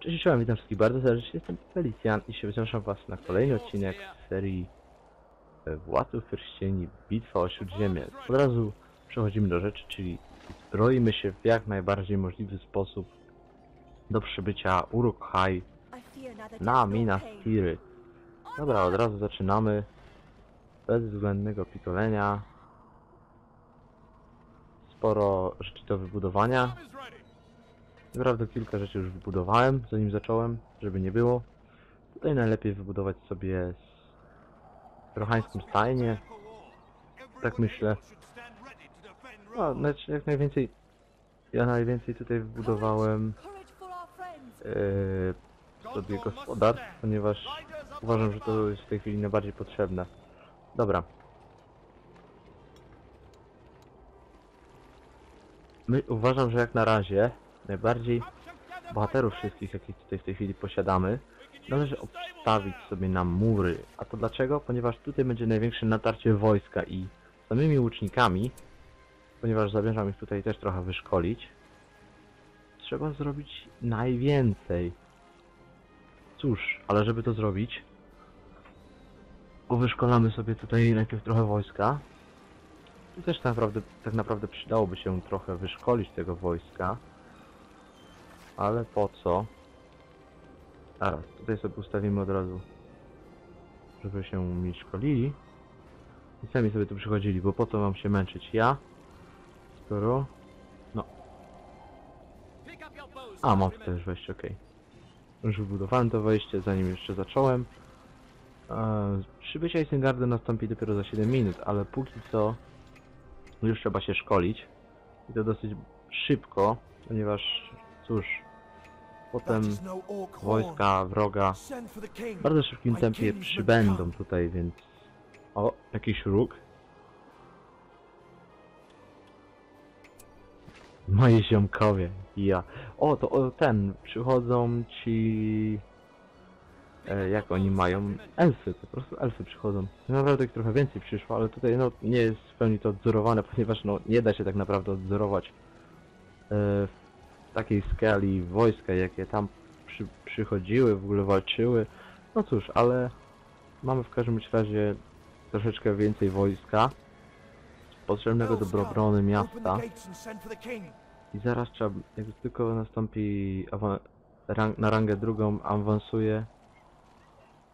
Cześć, witam wszystkich bardzo serdecznie, jestem Felicjan i się zapraszam was na kolejny odcinek serii e, Władców Pierścieni Bitwa o Śródziemie. Od razu przechodzimy do rzeczy, czyli zbroimy się w jak najbardziej możliwy sposób do przybycia Uruk-hai na Minas Tiry. Dobra, od razu zaczynamy. Bez względnego pitolenia. Sporo rzeczy do wybudowania. Naprawdę kilka rzeczy już wybudowałem, zanim zacząłem, żeby nie było. Tutaj najlepiej wybudować sobie s- trochańską stajnię, tak myślę. No, znaczy jak najwięcej, ja najwięcej tutaj wybudowałem e, sobie gospodarstw, ponieważ uważam, że to jest w tej chwili najbardziej potrzebne. Dobra. My, uważam, że jak na razie najbardziej bohaterów wszystkich, jakich tutaj w tej chwili posiadamy, należy obstawić sobie na mury. A to dlaczego? Ponieważ tutaj będzie największe natarcie wojska i samymi łucznikami, ponieważ zamierzam ich tutaj też trochę wyszkolić, trzeba zrobić najwięcej. Cóż, ale żeby to zrobić, wyszkolamy sobie tutaj najpierw trochę wojska. Tu też tak naprawdę, tak naprawdę przydałoby się trochę wyszkolić tego wojska. Ale po co? Zaraz, tutaj sobie ustawimy od razu, żeby się mi szkolili. I sami sobie tu przychodzili, bo po co mam się męczyć? Ja? Skoro... No. A, mam już wejście, okej. Już wybudowałem to wejście, zanim jeszcze zacząłem. Eee, przybycie Isengardy nastąpi dopiero za 7 minut, ale póki co już trzeba się szkolić. I to dosyć szybko, ponieważ cóż, potem wojska wroga w bardzo szybkim tempie przybędą tutaj, więc... O, jakiś róg. Moi ziomkowie, ja. O, to o, ten, przychodzą ci... E, jak oni mają? Elfy, po prostu elfy przychodzą. Naprawdę ich trochę więcej przyszło, ale tutaj no nie jest w pełni to odzorowane, ponieważ no nie da się tak naprawdę odzorować e, w takiej skali wojska, jakie tam przy, przychodziły, w ogóle walczyły. No cóż, ale mamy w każdym razie troszeczkę więcej wojska potrzebnego do obrony miasta. I zaraz trzeba, jak tylko nastąpi rang, na rangę drugą, awansuje,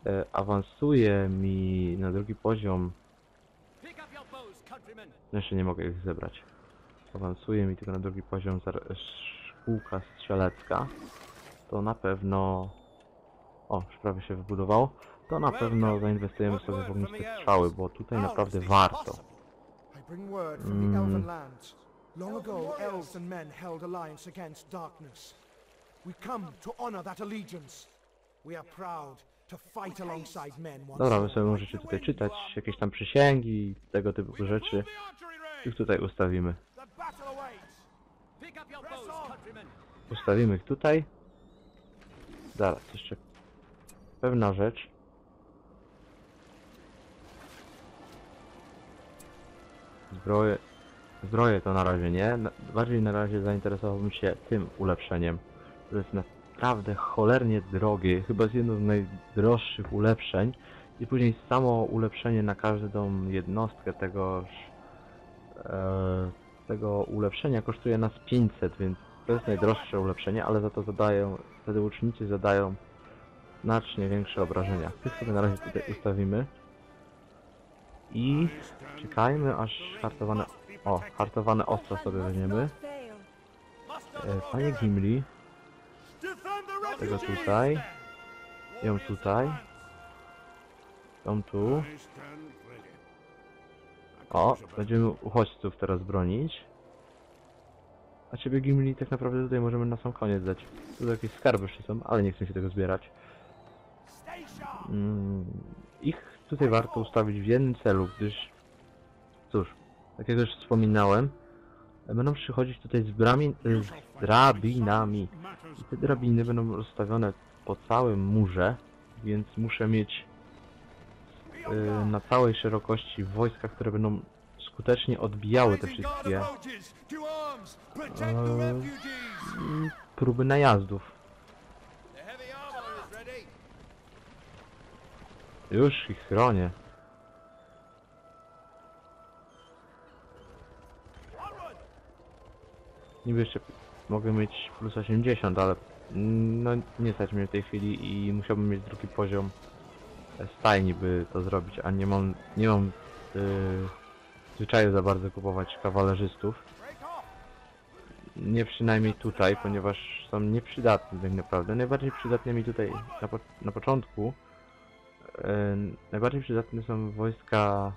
e, awansuje mi na drugi poziom, no jeszcze nie mogę ich zebrać, awansuje mi tylko na drugi poziom zar- szkółka strzelecka, to na pewno, o, już prawie się wybudowało, to na pewno zainwestujemy sobie w ogniste strzały, bo tutaj naprawdę warto. I Mm. Elven lands. Long ago, elves and men held alliance against darkness. We come to honor that allegiance. We are proud to fight alongside men once Dobra, wy sobie możecie tutaj czytać jakieś tam przysięgi, tego typu rzeczy, ich tutaj ustawimy. Ustawimy ich tutaj. Zaraz, jeszcze pewna rzecz. Zbroje, zbroje to na razie nie. Bardziej na razie zainteresowałbym się tym ulepszeniem. To jest naprawdę cholernie drogie, chyba jest jedno z najdroższych ulepszeń. I później samo ulepszenie na każdą jednostkę tegoż e, tego ulepszenia kosztuje nas 500, więc to jest najdroższe ulepszenie, ale za to zadają, wtedy łucznicy zadają znacznie większe obrażenia. Tych sobie na razie tutaj ustawimy. I czekajmy aż hartowane, o, hartowane ostra sobie weźmiemy. E, Panie Gimli, tego tutaj, ją tutaj, tą tu. O, będziemy uchodźców teraz bronić. A ciebie Gimli tak naprawdę tutaj możemy na sam koniec dać. Tu jakieś skarby jeszcze są, ale nie chcę się tego zbierać. Mm, ich tutaj warto ustawić w jednym celu, gdyż... Cóż, tak jak już wspominałem, będą przychodzić tutaj z, brami, z drabinami. I te drabiny będą rozstawione po całym murze, więc muszę mieć na całej szerokości wojska, które będą skutecznie odbijały te wszystkie mm, próby najazdów. Już ich chronię. Niby jeszcze mogę mieć plus 80, ale mm, no nie stać mnie w tej chwili i musiałbym mieć drugi poziom. e, stajni, by to zrobić, a nie mam, nie mam yy, zwyczaju za bardzo kupować kawalerzystów. Nie przynajmniej tutaj, ponieważ są nieprzydatni tak naprawdę. Najbardziej przydatne mi tutaj na, po na początku yy, najbardziej przydatne są wojska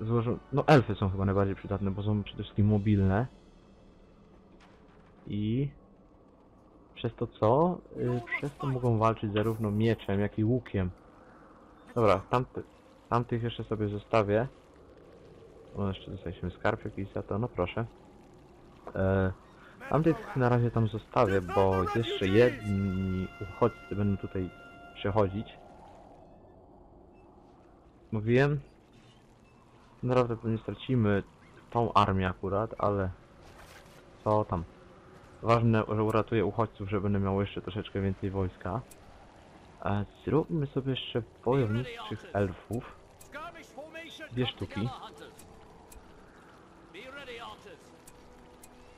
złożone. No elfy są chyba najbardziej przydatne, bo są przede wszystkim mobilne. I przez to co? Yy, przez to mogą walczyć zarówno mieczem, jak i łukiem. Dobra, tamty, tamtych jeszcze sobie zostawię. O, jeszcze dostaliśmy skarb jakiś za to, no proszę. E, tamtych na razie tam zostawię, bo jeszcze jedni uchodźcy będą tutaj przechodzić. Mówiłem, naprawdę pewnie stracimy tą armię akurat, ale co tam. Ważne, że uratuję uchodźców, że będę miał jeszcze troszeczkę więcej wojska. E, zróbmy sobie jeszcze wojowniczych elfów. Dwie sztuki.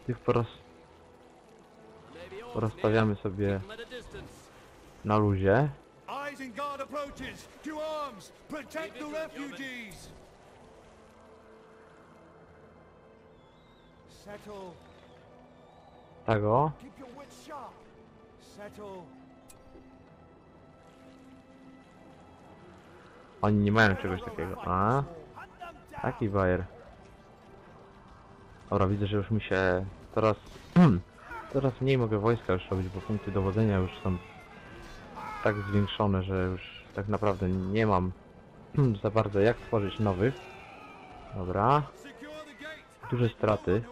Tych poroz porozstawiamy sobie na luzie. Isengard Oni nie mają czegoś takiego. A? Taki bajer. Dobra, widzę, że już mi się coraz... coraz mniej mogę wojska już robić, bo punkty dowodzenia już są tak zwiększone, że już tak naprawdę nie mam za bardzo jak tworzyć nowych. Dobra, duże straty.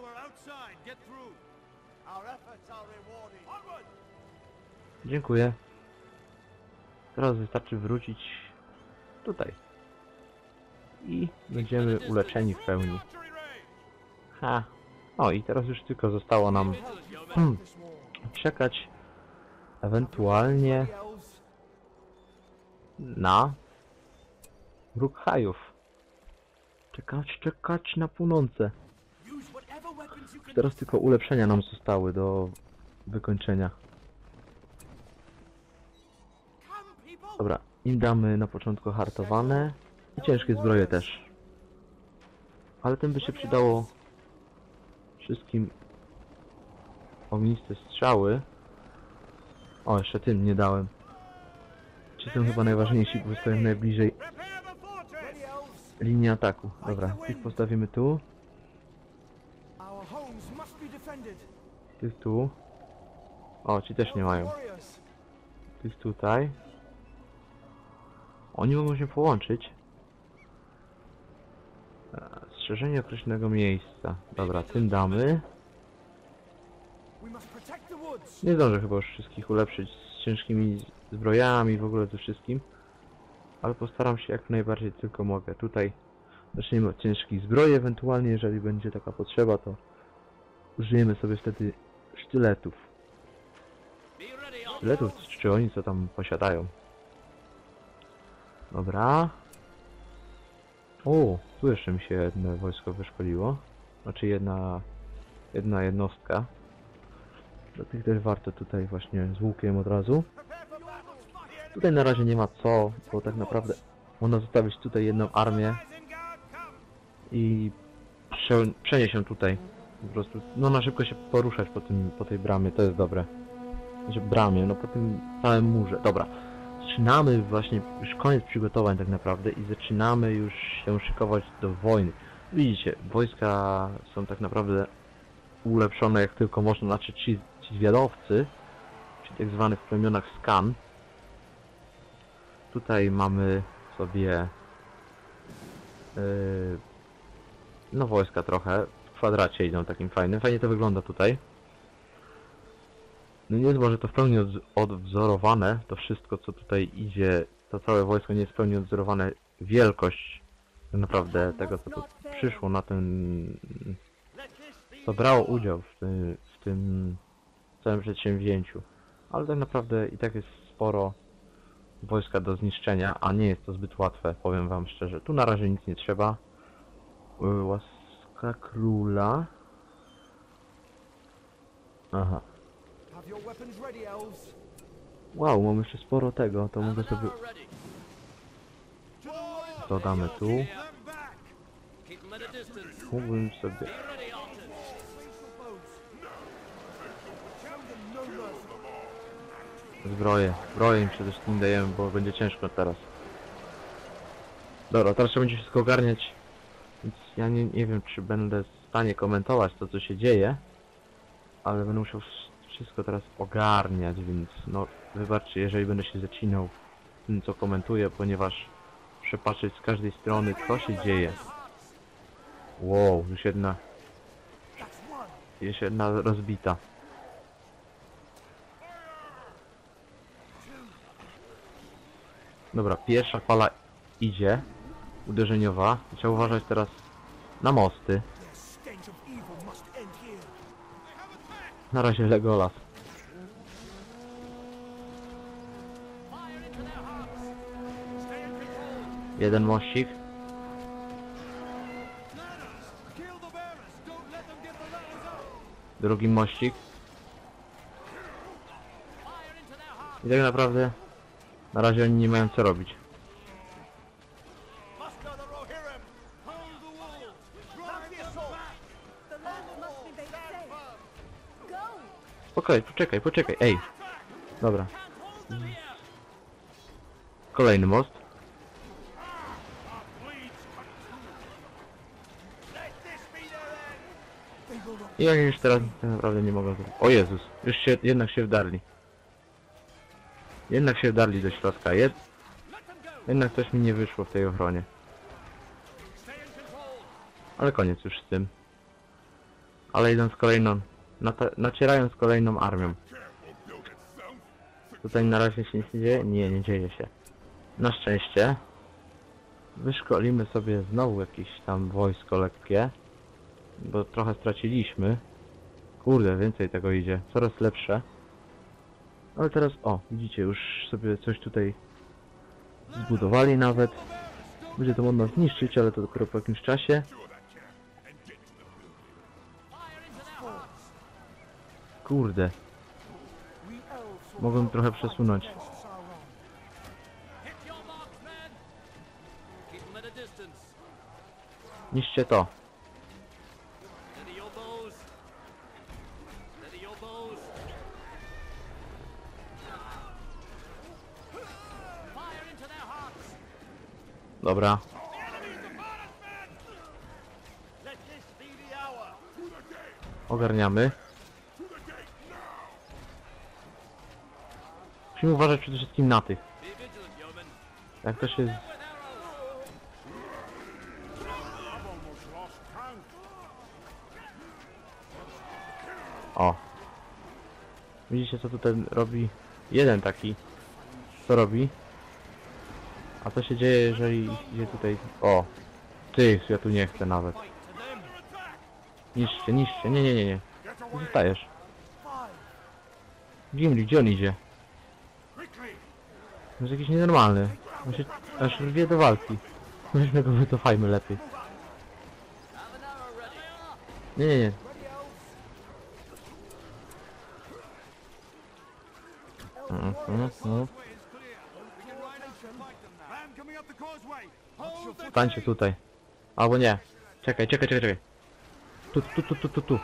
Dziękuję. Teraz wystarczy wrócić tutaj. I będziemy uleczeni w pełni. Ha. O i teraz już tylko zostało nam hmm, czekać ewentualnie na róg hajów. Czekać, czekać na płonące. Teraz tylko ulepszenia nam zostały do wykończenia. Dobra, im damy na początku hartowane i ciężkie zbroje też. Ale tym by się przydało wszystkim ogniste strzały. O, jeszcze tym nie dałem. Ci są chyba najważniejsi, bo stoją najbliżej linii ataku. Dobra, tych postawimy tu, tych tu. O, ci też nie mają. Tych tutaj. Oni mogą się połączyć. E, Strzeżenie określonego miejsca. Dobra, tym damy. Nie zdążę chyba już wszystkich ulepszyć z ciężkimi zbrojami, w ogóle ze wszystkim. Ale postaram się jak najbardziej tylko mogę. Tutaj zaczniemy od ciężkich zbroi, ewentualnie jeżeli będzie taka potrzeba, to użyjemy sobie wtedy sztyletów. Sztyletów, czy oni co tam posiadają. Dobra. O, tu jeszcze mi się jedno wojsko wyszkoliło. Znaczy jedna, jedna jednostka. Do tych też warto tutaj właśnie z łukiem od razu. Tutaj na razie nie ma co, bo tak naprawdę można zostawić tutaj jedną armię i prze, przenieść ją tutaj. Po prostu, no na szybko się poruszać po tym, po tej bramie, to jest dobre. Znaczy bramie, no po tym całym murze. Dobra. Zaczynamy właśnie, już koniec przygotowań tak naprawdę i zaczynamy już się szykować do wojny. Widzicie, wojska są tak naprawdę ulepszone jak tylko można, znaczy ci, ci zwiadowcy, czyli tak zwanych w plemionach skan. Tutaj mamy sobie yy, no wojska trochę, w kwadracie idą takim fajnym, fajnie to wygląda tutaj. No nie jest może to w pełni odz- odwzorowane, to wszystko co tutaj idzie, to całe wojsko nie jest w pełni odwzorowane wielkość naprawdę tego co tu przyszło na ten, co brało udział w tym, w tym całym przedsięwzięciu. Ale tak naprawdę i tak jest sporo wojska do zniszczenia, a nie jest to zbyt łatwe, powiem wam szczerze. Tu na razie nic nie trzeba. Łaska króla. Aha. Wow, mam jeszcze sporo tego, to mogę sobie... Dodamy tu. Mógłbym sobie... Zbroję. Zbroję im przede wszystkim dajemy, bo będzie ciężko teraz. Dobra, teraz trzeba będzie wszystko ogarniać. Więc ja nie, nie wiem, czy będę w stanie komentować to, co się dzieje. Ale będę musiał wszystko teraz ogarniać, więc no, wybaczcie, jeżeli będę się zacinał tym, co komentuję, ponieważ muszę patrzeć z każdej strony, co się dzieje. Wow, już jedna, już jedna rozbita. Dobra, pierwsza fala idzie, uderzeniowa. Trzeba uważać teraz na mosty. Na razie Legolas. Jeden mościk. Drugi mościk. I tak naprawdę na razie oni nie mają co robić. Spokojnie, poczekaj, poczekaj. Ej. Dobra. Kolejny most. I oni już teraz tak naprawdę nie mogą. O Jezus, już się, jednak się wdarli. Jednak się wdarli do środka. Jed... Jednak coś mi nie wyszło w tej ochronie. Ale koniec już z tym. Ale idą z kolejną... Nata- nacierają z kolejną armią. Tutaj na razie się nic nie dzieje? Nie, nie dzieje się. Na szczęście. Wyszkolimy sobie znowu jakieś tam wojsko lekkie. Bo trochę straciliśmy. Kurde, więcej tego idzie. Coraz lepsze. Ale teraz, o, widzicie, już sobie coś tutaj zbudowali nawet. Będzie to można zniszczyć, ale to dopiero po jakimś czasie. Kurde, mogłem trochę przesunąć. against Sauron. Hit your Musimy uważać przede wszystkim na tych. Jak to się... O. Widzicie co tutaj robi? Jeden taki. Co robi? A co się dzieje, jeżeli idzie tutaj... O! Ty, ja tu nie chcę nawet. Niszcie, niszcie. Nie, nie, nie, nie. Zostajesz. Gimli, gdzie on idzie? Jest jakiś nienormalny. On się aż rwie do walki. Weźmy go, wycofajmy lepiej. Nie, nie, nie. Mm, mm, mm. Stańcie tutaj. Albo nie. Czekaj, czekaj, czekaj, czekaj. Tu, tu, tu, tu, tu, tu.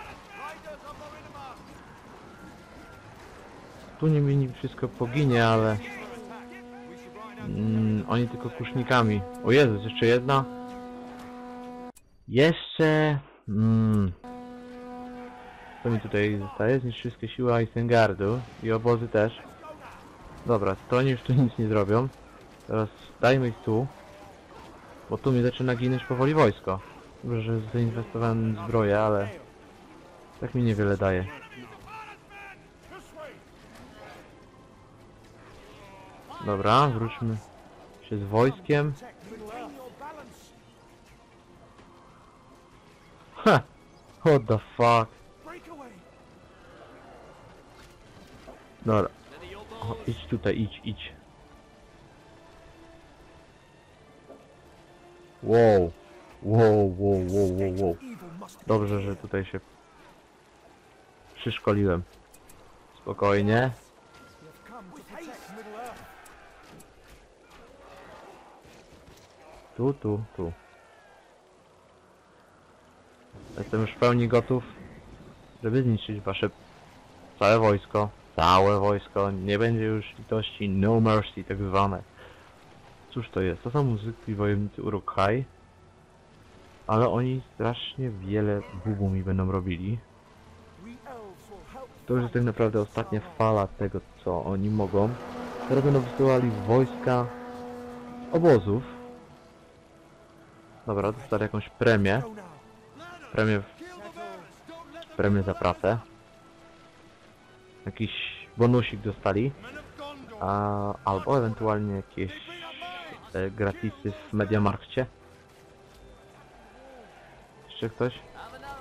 Tu mi wszystko poginie, ale... Mm, oni tylko kusznikami. O Jezus, jeszcze jedna. Jeszcze... Mm. Co mi tutaj zostaje? Zniszczyć wszystkie siły Isengardu i obozy też. Dobra, to oni już tu nic nie zrobią. Teraz dajmy ich tu. Bo tu mi zaczyna ginąć powoli wojsko. Dobrze, że zainwestowałem w zbroję, ale... Tak mi niewiele daje. Dobra, wróćmy się z wojskiem. Ha! What the fuck? Dobra, O, idź tutaj, idź, idź. Wow. Wow, wow, wow, wow, wow. Dobrze, że tutaj się przyszkoliłem. Spokojnie. We have come to protect Middle Earth. Tu, tu, tu. Jestem już w pełni gotów, żeby zniszczyć wasze całe wojsko. Całe wojsko. Nie będzie już litości, no mercy tak zwane. Cóż to jest? To są muzyki wojownicy Uruk-hai. Ale oni strasznie wiele bubu mi będą robili. To już jest tak naprawdę ostatnia fala tego, co oni mogą. Teraz będą wysyłali wojska obozów. Dobra, dostali jakąś premię. Premię, premię za pracę. Jakiś bonusik dostali. A, albo ewentualnie jakieś e, gratisy w Mediamarkcie. Jeszcze ktoś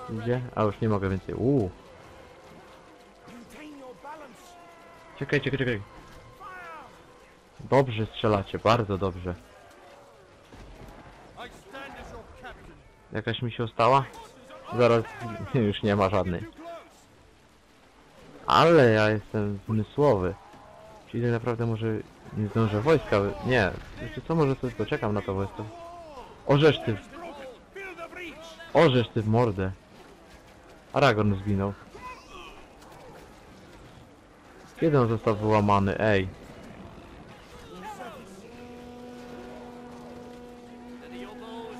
idzie? A już nie mogę więcej. Uuu. Czekaj, czekaj, czekaj. Dobrze strzelacie, bardzo dobrze. Jakaś mi się ostała? Zaraz już nie ma żadnej. Ale ja jestem zmysłowy. Czyli naprawdę może nie zdążę wojska... Nie, wiecie co, może sobie poczekam na to wojsko. Orzesz ty, breach. orzesz ty w mordę. Aragorn zginął. Kiedy on został wyłamany? Ej.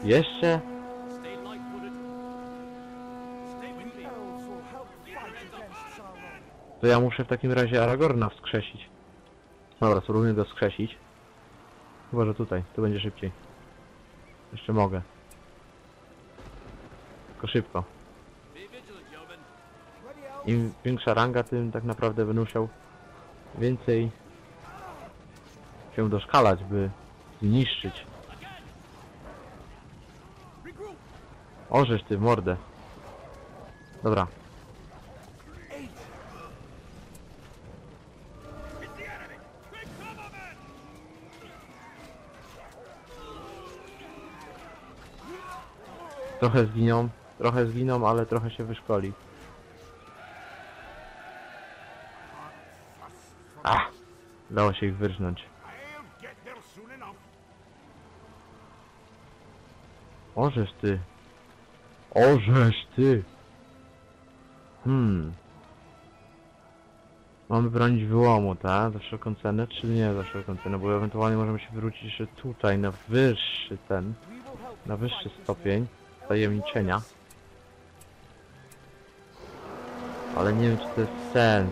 Jeszcze? To ja muszę w takim razie Aragorna wskrzesić. Dobra, spróbujmy go wskrzesić. Chyba, że tutaj, tu będzie szybciej. Jeszcze mogę. Tylko szybko. Im większa ranga, tym tak naprawdę będę musiał więcej się doszkalać, by zniszczyć. Orzesz ty mordę. Dobra. Trochę zginą, trochę zginą, ale trochę się wyszkoli. Ach, udało się ich wyrżnąć. Orzesz ty. Orzesz ty. Hmm. Mamy bronić wyłomu, tak? Za wszelką cenę, czy nie za wszelką cenę? Bo ewentualnie możemy się wrócić jeszcze tutaj, na wyższy ten, na wyższy stopień tajemniczenia. Ale nie wiem, czy to jest sens.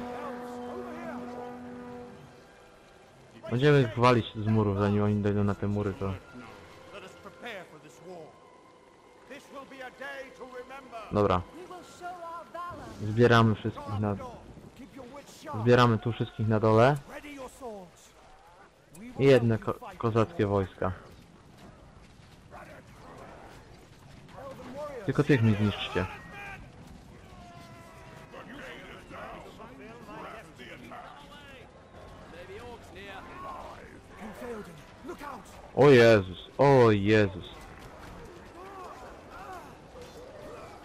Będziemy walić z murów, zanim oni dojdą na te mury, to... Dobra, zbieramy wszystkich na... Zbieramy tu wszystkich na dole. I jedne ko kozackie wojska. Tylko tych mi zniszczcie. O Jezus, o Jezus.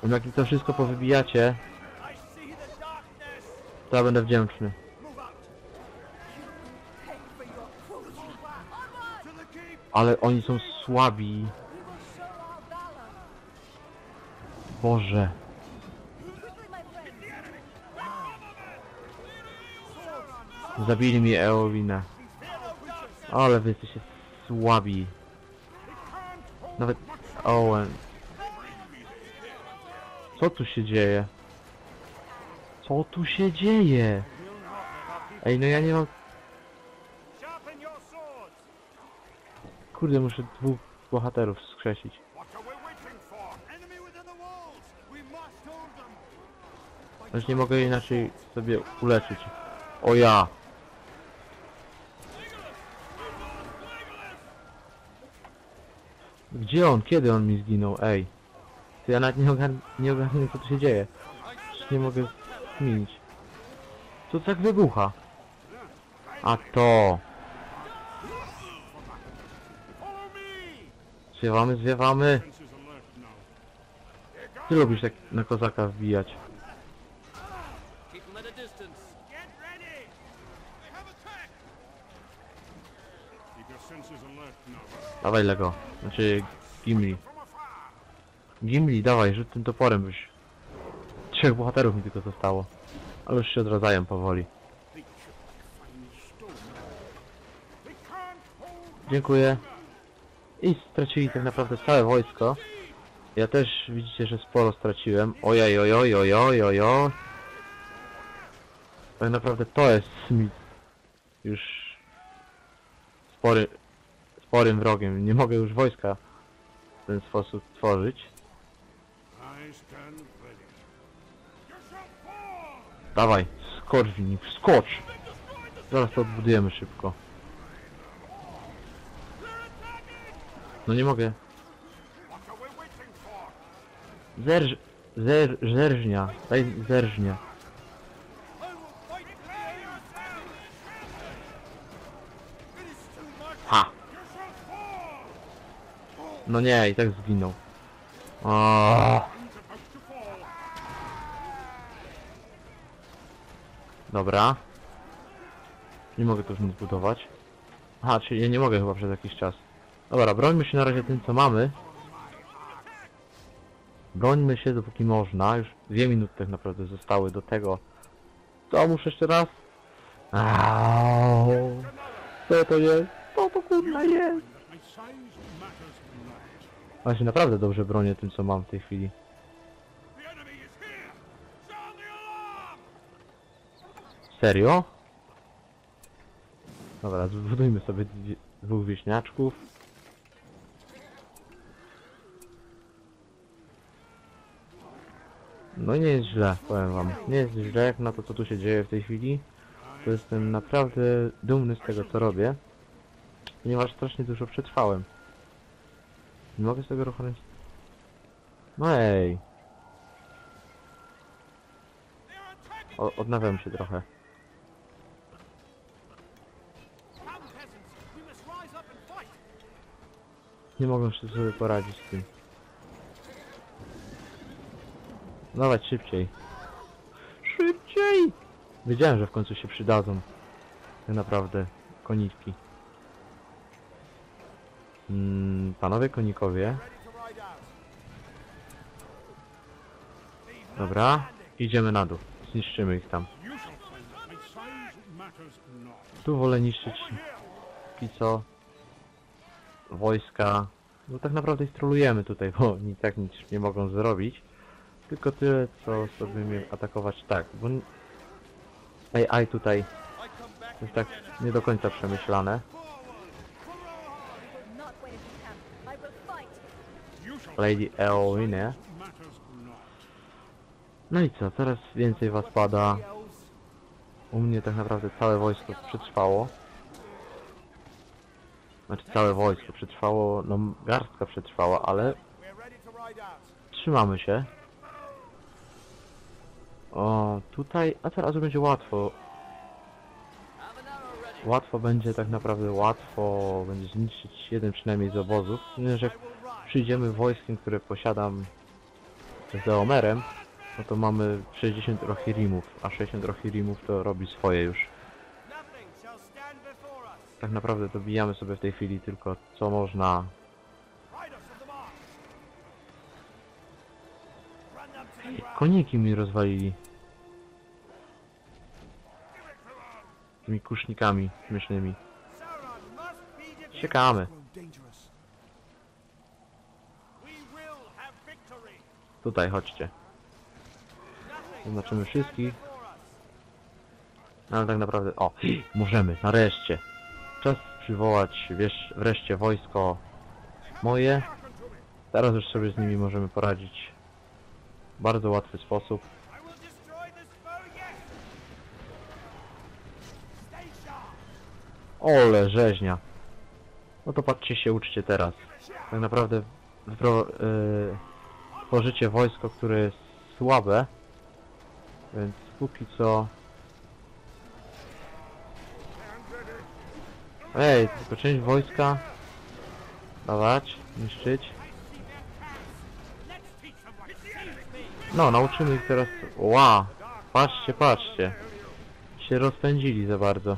Jak mi to wszystko powybijacie, to ja będę wdzięczny. Ale oni są słabi. Boże. Zabili mi Eowinę. Ale wy jesteście słabi. Nawet Owen. Co tu się dzieje? Co tu się dzieje? Ej, no ja nie mam... Kurde, muszę dwóch bohaterów skrzesić. Już nie mogę inaczej sobie uleczyć. O ja! Gdzie on? Kiedy on mi zginął? Ej. To ja nawet nie ogarn nie ogarnię co tu się dzieje. Już nie mogę zmienić. Co tak wybucha? A to! Zwiewamy, zwiewamy! Ty lubisz tak na kozaka wbijać. Dawaj Lego. Znaczy Gimli. Gimli, dawaj, rzut tym toporem byś. Trzech bohaterów mi tylko zostało. Ale już się odradzają powoli. Dziękuję. I stracili tak naprawdę całe wojsko. Ja też widzicie, że sporo straciłem. Ojej, ojoj, ojoj, ojoj. Tak naprawdę to jest Smith. Już spory, sporym wrogiem. Nie mogę już wojska w ten sposób tworzyć. Dawaj, nich, skocz! Zaraz to odbudujemy szybko. No nie mogę. Zerż... Zer... Zerżnia. Daj zerżnia. Ha! No nie, i tak zginął. Aaaa. Dobra. Nie mogę tu już nic budować. Aha, czyli ja nie mogę chyba przez jakiś czas. Dobra, brońmy się na razie tym co mamy. Brońmy się dopóki można. Już dwie minuty tak naprawdę zostały do tego. To muszę jeszcze raz. Aaaa. Co to jest? Co to kurna jest? Not. Właśnie naprawdę dobrze bronię tym co mam w tej chwili. Serio? Dobra, zbudujmy sobie dwóch wieśniaczków. No nie jest źle, powiem wam. Nie jest źle jak na to, co tu się dzieje w tej chwili. To jestem naprawdę dumny z tego, co robię. Ponieważ strasznie dużo przetrwałem. Nie mogę z tego ruchu... No ej. O, odnawiam się trochę. Nie mogą się sobie poradzić z tym. Dawać szybciej. Szybciej! Wiedziałem, że w końcu się przydadzą. Tak naprawdę. Koniki. Mm, panowie konikowie. Dobra. Idziemy na dół. Zniszczymy ich tam. Tu wolę niszczyć póki co wojska. No tak naprawdę ich trolujemy tutaj, bo oni tak nic nie mogą zrobić. Tylko tyle, co sobie mnie atakować tak, bo AI tutaj jest tak nie do końca przemyślane. Lady matters not. No i co, teraz więcej was pada. U mnie tak naprawdę całe wojsko przetrwało. Znaczy całe wojsko przetrwało, no garstka przetrwała, ale trzymamy się. O, tutaj, a teraz będzie łatwo. Łatwo będzie tak naprawdę, łatwo będzie zniszczyć jeden przynajmniej z obozów. Ponieważ przyjdziemy wojskiem, które posiadam z Eomerem, no to mamy 60 Rohirrimów, a 60 Rohirrimów to robi swoje już. Tak naprawdę dobijamy sobie w tej chwili tylko co można. Koniki mi rozwalili. Tymi kusznikami śmiesznymi. Ciekamy. Tutaj, chodźcie. Zaznaczymy wszystkich. Ale tak naprawdę... O! Możemy, nareszcie! Czas przywołać, wiesz, wreszcie wojsko moje. Teraz już sobie z nimi możemy poradzić bardzo łatwy sposób. Ole, rzeźnia. No to patrzcie się, uczcie teraz. Tak naprawdę yy, tworzycie wojsko, które jest słabe. Więc póki co Ej, tylko część wojska. Dawać, niszczyć. No, nauczymy ich teraz... Ła! Patrzcie, patrzcie. Się rozpędzili za bardzo.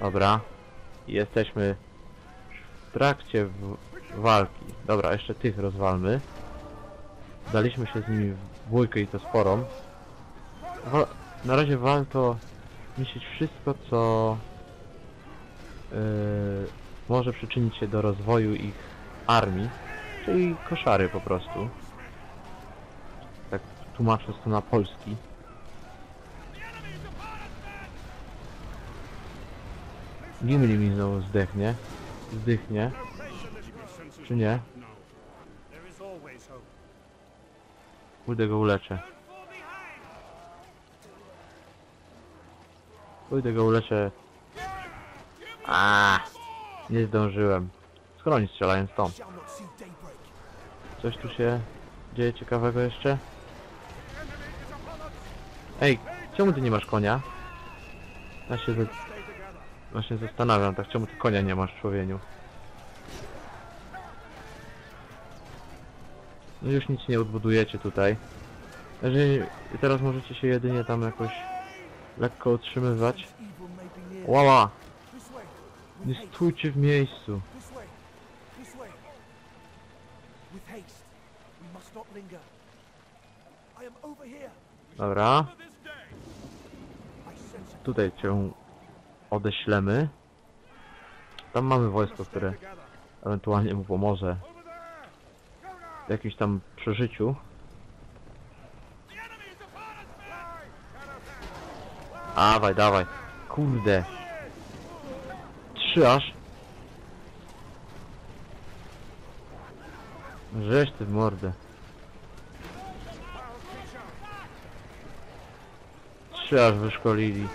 Dobra. Jesteśmy w trakcie w walki. Dobra, jeszcze tych rozwalmy. Daliśmy się z nimi w bójkę i to sporą. Wa na razie warto niszczyć wszystko, co yy, może przyczynić się do rozwoju ich armii, czyli koszary po prostu. Tak tłumacząc to na polski. Gimli mi znowu zdechnie. Zdychnie. Czy nie? Pójdę go uleczę. Pójdę go uleczę. A, nie zdążyłem. Shall not see daybreak. Coś tu się dzieje ciekawego jeszcze? Ej, czemu ty nie masz konia? Ja się właśnie zastanawiam, tak czemu ty konia nie masz człowieniu? Już nic nie odbudujecie tutaj. Jeżeli teraz możecie się jedynie tam jakoś lekko utrzymywać. Łała! Nie stójcie w miejscu. Dobra. Tutaj cię odeślemy. Tam mamy wojsko, które ewentualnie mu pomoże jakimś tam przeżyciu. Dawaj, dawaj. Kurde. Trzy aż. Żeś ty w mordę. Trzy aż wyszkolili.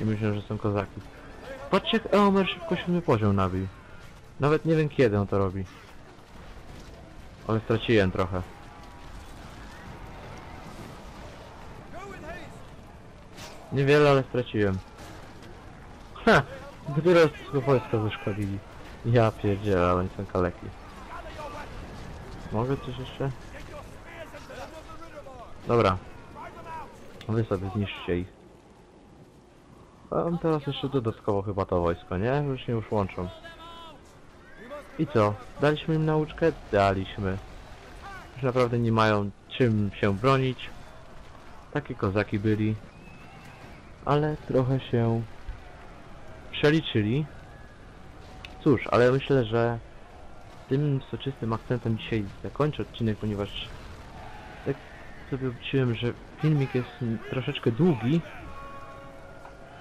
I myślę, że są kozaki. Patrzcie jak Eomer szybko siódmy poziom nabił. Nawet nie wiem kiedy on to robi. Ale straciłem trochę. Niewiele, ale straciłem. Ha! Dopiero z tego wojska wyszkolili. Ja pierdzielę, ale oni są kaleki. Mogę coś jeszcze? Dobra. Wy sobie zniszczcie ich. A teraz jeszcze dodatkowo chyba to wojsko, nie? Już się już łączą. I co? Daliśmy im nauczkę? Daliśmy. Już naprawdę nie mają czym się bronić. Takie kozaki byli. Ale trochę się przeliczyli. Cóż, ale myślę, że tym soczystym akcentem dzisiaj zakończę odcinek, ponieważ tak sobie obliczyłem, że filmik jest troszeczkę długi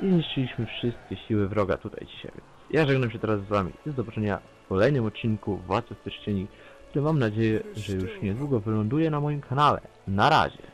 i zniszczyliśmy wszystkie siły wroga tutaj dzisiaj. Ja żegnam się teraz z wami do zobaczenia kolejnym odcinku Władcy Pierścieni, który mam nadzieję, że już niedługo wyląduje na moim kanale. Na razie!